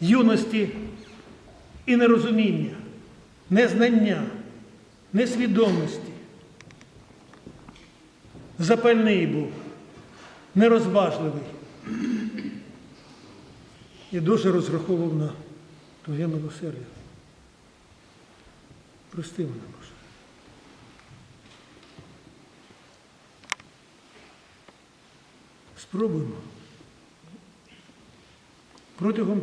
юності і нерозуміння, незнання, несвідомості. Запальний був, нерозважливий. І дуже розраховував на твоє милосердя. Прости мене, Боже. Спробуємо протягом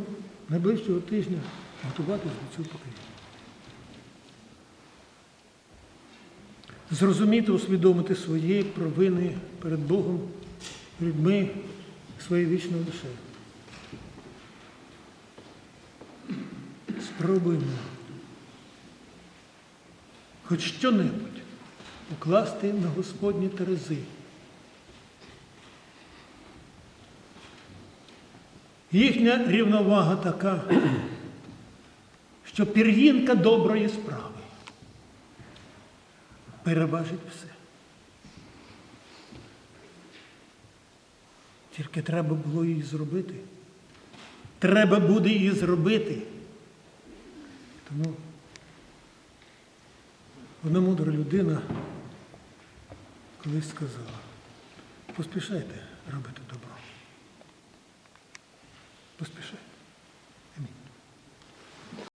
найближчого тижня готуватись до цього покаяння. Зрозуміти, усвідомити свої провини перед Богом, людьми, своєю вічною душею. Спробуємо хоч що-небудь покласти на Господні терези. Їхня рівновага така, що пір'їнка доброї справи переважить все. Тільки треба було її зробити. Треба буде її зробити. Тому одна мудра людина колись сказала, поспішайте робити добро. Поспішайте.